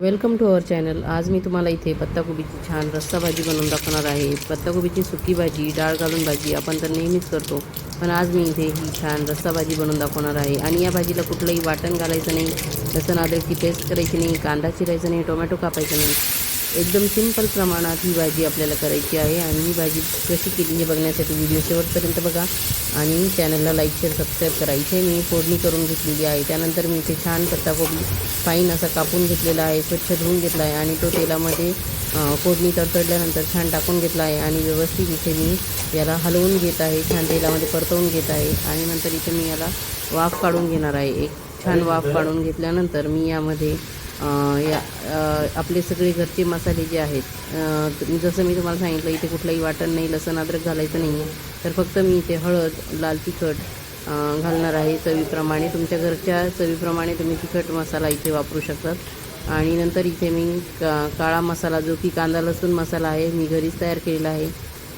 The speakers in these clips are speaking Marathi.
वेलकम टू अवर चॅनल आज मी तुम्हाला इथे पत्ताकोबीची छान रस्सा भाजी बनवून दाखवणार आहे. पत्ताकोबीची सुकी भाजी डाळ घालून भाजी आपण तर नेहमीच करतो. पण आज मी इथे ही छान रस्सा भाजी बनवून दाखवणार आहे. आणि या भाजीला कुठलंही वाटण घालायचं नाही. लसण आदरची पेस्ट करायची नाही कांदा चिरायचा नाही टोमॅटो कापायचा नाही. एकदम सिंपल प्रमाणात ही भाजी आपल्याला करायची आहे आणि ही भाजी कशी केली हे बघण्यासाठी व्हिडिओ शेवटपर्यंत बघा. आणि चॅनलला लाईक शेअर सबस्क्राईब करा इथे मी फोडणी करून घेतलेली आहे. त्यानंतर मी इथे छान पत्ताकोबी फाईन असा कापून घेतलेला आहे. स्वच्छ धुवून घेतला आहे आणि तो तेलामध्ये फोडणी तडतडल्यानंतर छान टाकून घेतला आहे. आणि व्यवस्थित इथे मी याला हलवून घेत आहे. छान तेलामध्ये परतवून घेत आहे. आणि नंतर इथे मी याला वाफ काढून घेणार आहे. एक छान वाफ काढून घेतल्यानंतर मी यामध्ये या आपले सगळे घरचे मसाले जे आहेत जसं मी तुम्हाला सांगितलं इथे कुठलंही वाटण नाही लसण अद्रक घालायचं नाही आहे तर फक्त मी इथे हळद लाल तिखट घालणार आहे चवीप्रमाणे. तुमच्या घरच्या चवीप्रमाणे तुम्ही तिखट मसाला इथे वापरू शकतात. आणि नंतर इथे मी का काळा मसाला जो की कांदा लसूण मसाला आहे मी घरीच तयार केलेला आहे.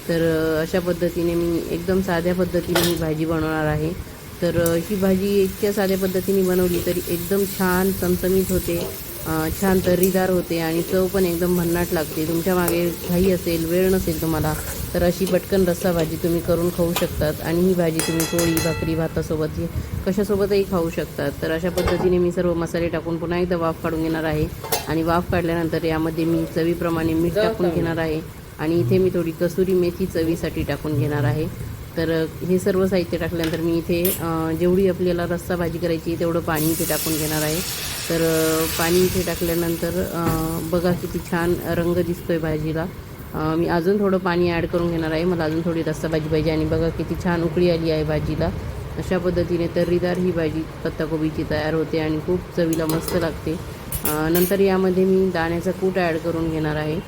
तर अशा पद्धतीने मी एकदम साध्या पद्धतीने ही भाजी बनवणार आहे. तर ही भाजी इतक्या साध्या पद्धतीने बनवली तरी एकदम छान चमचमीत होते. छान तर्रीदार होते आणि चव पण एकदम भन्नाट लागते. तुमच्या मागे घाई असेल वेळ नसेल तुम्हाला तर अशी पटकन रस्सा भाजी तुम्ही करून खाऊ शकतात. आणि ही भाजी तुम्ही पोळी भाकरी भातासोबत कशासोबतही खाऊ शकतात. तर अशा पद्धतीने मी सर्व मसाले टाकून पुन्हा एकदा वाफ काढून घेणार आहे. आणि वाफ काढल्यानंतर यामध्ये मी चवीप्रमाणे मीठ टाकून घेणार आहे. आणि इथे मी थोडी कसुरी मेथी चवीसाठी टाकून घेणार आहे. तर हे सर्व साहित्य टाकल्यानंतर मी इथे जेवढी आपल्याला रस्सा भाजी करायची तेवढं पाणी इथे टाकून घेणार आहे. तर पाणी इथे टाकल्यानंतर बघा किती छान रंग दिसतोय भाजीला. मी अजून थोडं पाणी ॲड करून घेणार आहे. मला अजून थोडी रस्सा भाजी पाहिजे आणि बघा किती छान उकळी आली आहे भाजीला. अशा पद्धतीने तर्रीदार ही भाजी पत्ताकोबीची तयार होते आणि खूप चवीला मस्त लागते. नंतर यामध्ये मी दाण्याचा कूट ॲड करून घेणार आहे.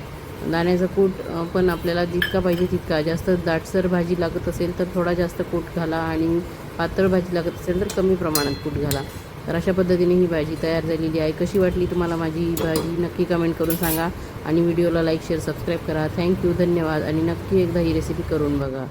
दाण्याचा कूट पण आपल्याला जितका पाहिजे तितका. जास्त दाटसर भाजी लागत असेल तर थोडा जास्त कूट घाला आणि पातळ भाजी लागत असेल तर कमी प्रमाणात कूट घाला. तर अशा पद्धतीने ही भाजी तयार झालेली आहे. कशी वाटली तुम्हाला माझी ही भाजी? नक्की कमेंट करून सांगा. आणि व्हिडिओला लाईक शेअर सबस्क्राईब करा. थँक्यू धन्यवाद. आणि नक्की एकदा ही रेसिपी करून बघा.